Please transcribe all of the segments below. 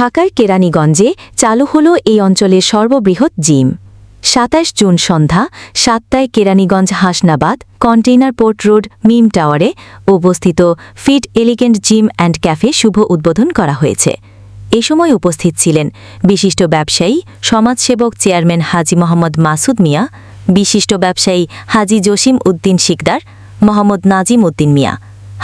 ঢাকার কেরানীগঞ্জে চালু হল এই অঞ্চলের সর্ববৃহৎ জিম। সাতাশ জুন সন্ধ্যা সাতটায় Keraniganj Hasnabad container port road Mim টাওয়ারে অবস্থিত fit elegant gym and cafe শুভ উদ্বোধন করা হয়েছে। এ সময় উপস্থিত ছিলেন বিশিষ্ট ব্যবসায়ী, সমাজসেবক চেয়ারম্যান হাজি মোহাম্মদ মাসুদ মিয়া, বিশিষ্ট ব্যবসায়ী হাজি জসিম উদ্দিন শিকদার, মোহাম্মদ নাজিম উদ্দিন মিয়া,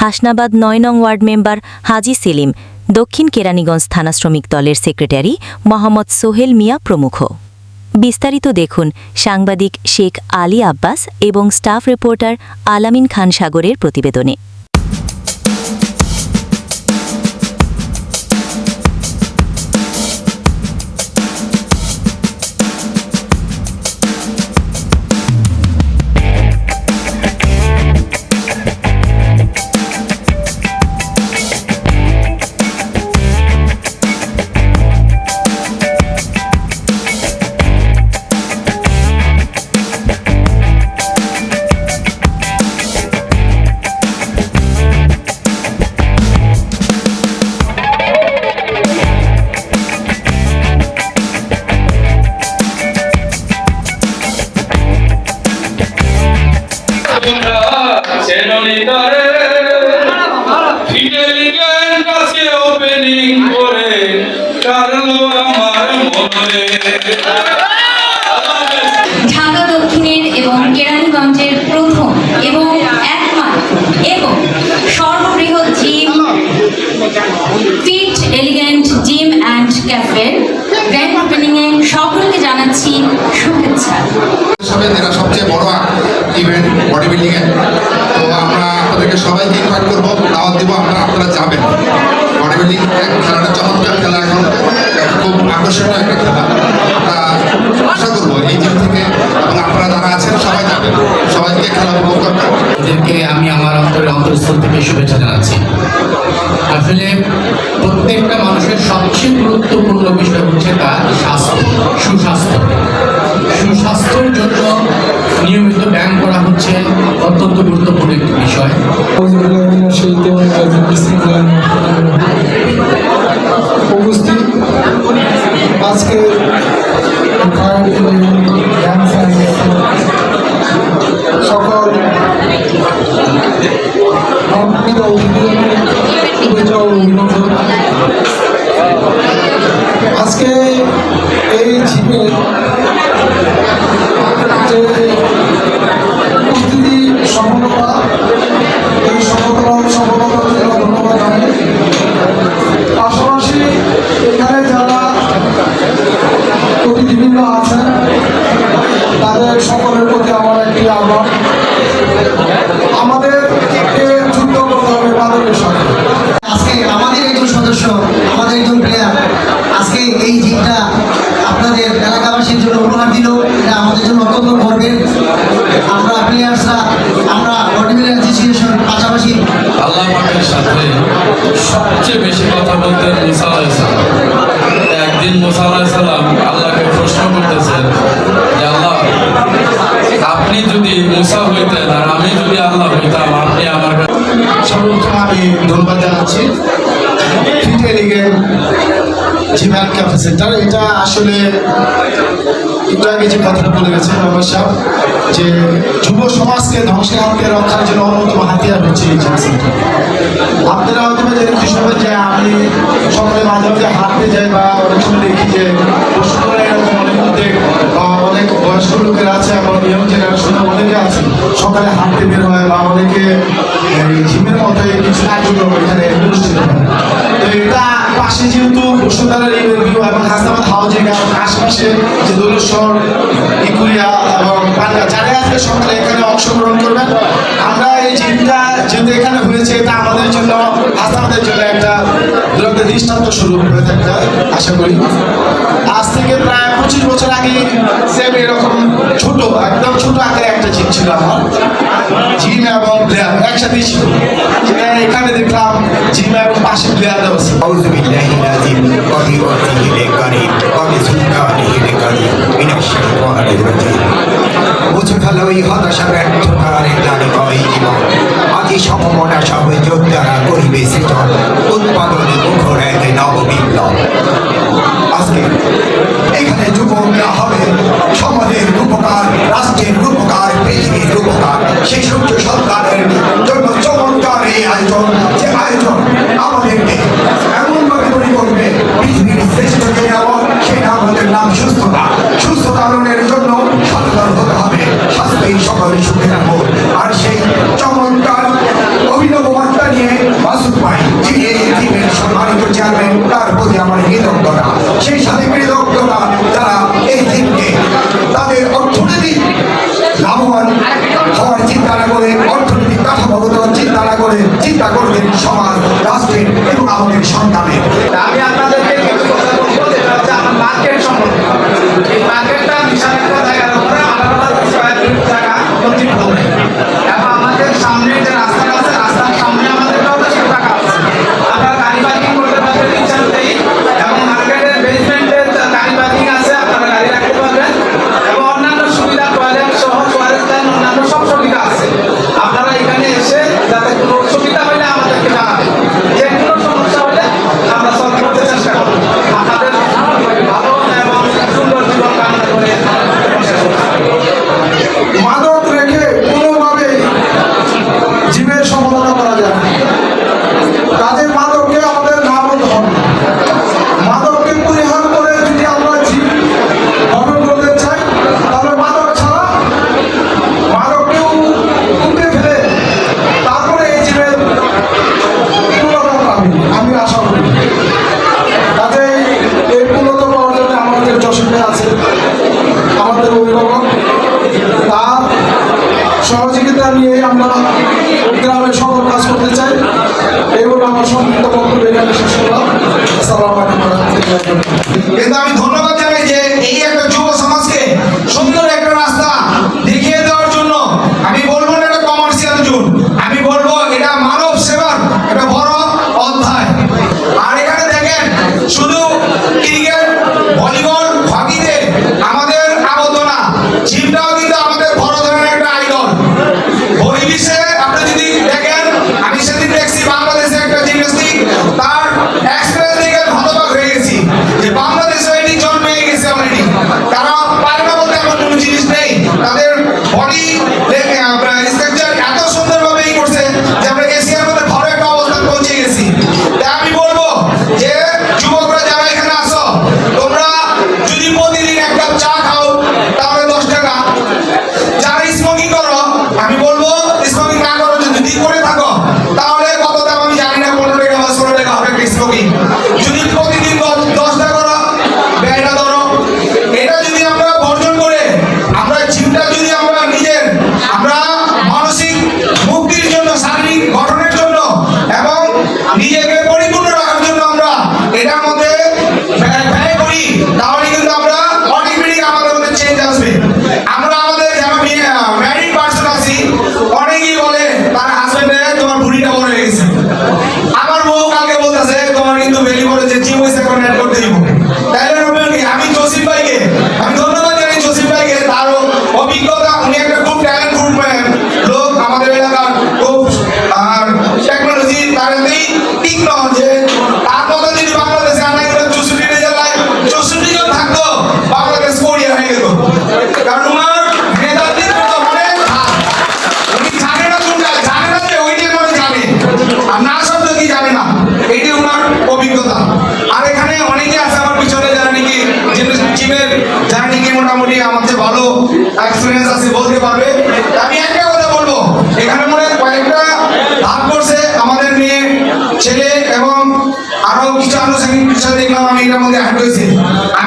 হাসনাবাদ নয় নং ওয়ার্ড মেম্বার হাজি সেলিম দক্ষিণ কেরানীগঞ্জ থানা শ্রমিক দলের সেক্রেটারি মোহাম্মদ সোহেল মিয়া প্রমুখ। বিস্তারিত দেখুন সাংবাদিক শেখ আলী আব্বাস এবং স্টাফ রিপোর্টার আলামিন খান সাগরের প্রতিবেদনে। ঢাকা দক্ষিণের এবং কেরানীগঞ্জের প্রথম এবং একমাত্র এবং সর্ববৃহৎ gym, fit, elegant gym and cafe grand ওপেনিংয়ে সকলকে জানাচ্ছি শুভেচ্ছা। সবচেয়ে বড় ইভেন্ট বডি বিল্ডিং সবাইকে ইনভাইট করব, দাওয়াত দিব, আপনারা আপনারা যাবেন। বডি বিল্ডিং খেলাটা চমৎকার খেলা এখন। খুব আকর্ষণীয় একটা খেলা। আমরা আশা করব এই জিম থেকে এবং আপনারা যারা আছেন, সবাই যাবেন। সবাইকে খেলা উপভোগ করবেন ওদেরকে আমি আমার অন্তরের অন্তরস্থল থেকে শুভেচ্ছা জানাচ্ছি। আসলে প্রত্যেকটা মানুষের সবচেয়ে গুরুত্বপূর্ণ বিষয় হচ্ছে তার স্বাস্থ্য, সুস্বাস্থ্য। সুস্বাস্থ্যের জন্য নিয়মিত ব্যায়াম করা হচ্ছে অত্যন্ত গুরুত্বপূর্ণ একটি বিষয়। আজকে এই ঝিমের যে আমি যদি আল্লাহ হইতাম, আপনি আমার সর্বপ্রথম আমি ধন্যবাদ জানাচ্ছি। এটা আসলে যে কথাটা বলে যে সমাজকে আপনারা হয়তো জেনে খুশি যে আমি সকালে মাঝে মাঝে হাঁটতে যাই বা অনেক সময় দেখি যে অনেক বয়স্ক লোকের আছে অনেকে আছে, সকালে হাঁটতে বের হয় বা অনেকে জিমের মতো কিছু কার্যক্রম এখানে অনুষ্ঠিত হয়। পাশে যেহেতু ভিউ এবং এবং যারা সকালে এখানে অংশগ্রহণ করবেন, আমরা এই জিমটা যেহেতু এখানে হয়েছে এটা আমাদের জন্য আস্থাদের জন্য একটা দুরন্ত দৃষ্টান্ত শুরু হয়ে থাকতে আশা করি। আজ থেকে প্রায় পঁচিশ বছর আগে সেম এরকম ছোট, একদম ছোট আগে একটা জিম ছিল আমার। জিম এবং প্লেয়ার একসাথে ছিল। এখানে দেখলাম জিম এবং পাশে প্লেয়ার দেওয়া ছিল মুছে ফেলো এই হতাশা ব্যর্থতার এখানে নয় জীবন আজি সমমনা সহ যোদ্ধারা করিবে সৃজন উৎপাদনে মুখর আজকে এখানে যুবকরা হবে সমাজের রূপকার রাষ্ট্রের রূপকার পৃথিবীর রূপকার সেই সূর্য সন্তানের জন্য চমৎকার এই আয়োজন যে আয়োজন আমাদেরকে সমাজ রাষ্ট্রের এবং আমাদের সন্তানের। আমি আপনাদেরকে কিছু আমার মার্কেট সম্পর্কে এই মার্কেটটা বিশাল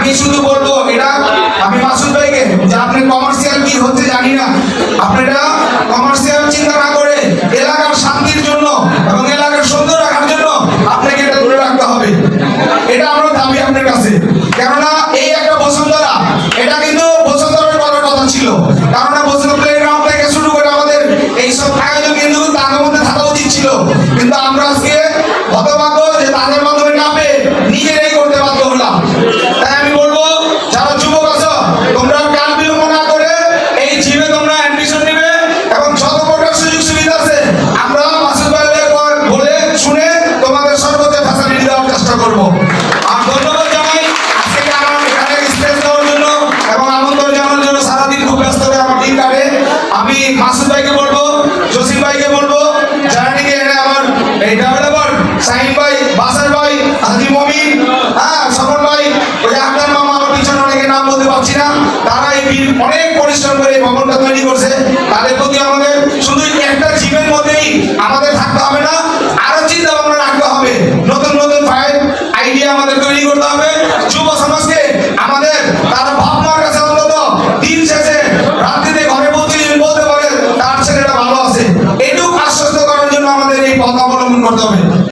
আমি শুধু বলব, এটা আমি মাসুদ ভাইকে যে আপনি কমার্শিয়াল কি হচ্ছে জানি না। আপনি এটা কমার্শিয়াল চিন্তা না করে এলাকার শান্তির জন্য এবং এলাকার সুন্দর রাখার জন্য আপনাকে এটা ধরে রাখতে হবে। এটা আমরা দাবি আপনার কাছে। কেননা করতেছে তাদের প্রতি আমাদের শুধু একটা জিমের মধ্যেই আমাদের থাকতে হবে না, আরও চিন্তা ভাবনা রাখতে হবে। নতুন নতুন ফাইল, আইডিয়া আমাদের তৈরি করতে হবে। যুব সমাজকে আমাদের তারা ভাবনার দিন শেষে রাত্রিতে ঘরে পৌঁছে বলতে পারে তার ছেলেটা ভালো আছে। এটুকু আশ্বস্ত করার জন্য আমাদের এই পথ অবলম্বন করতে হবে।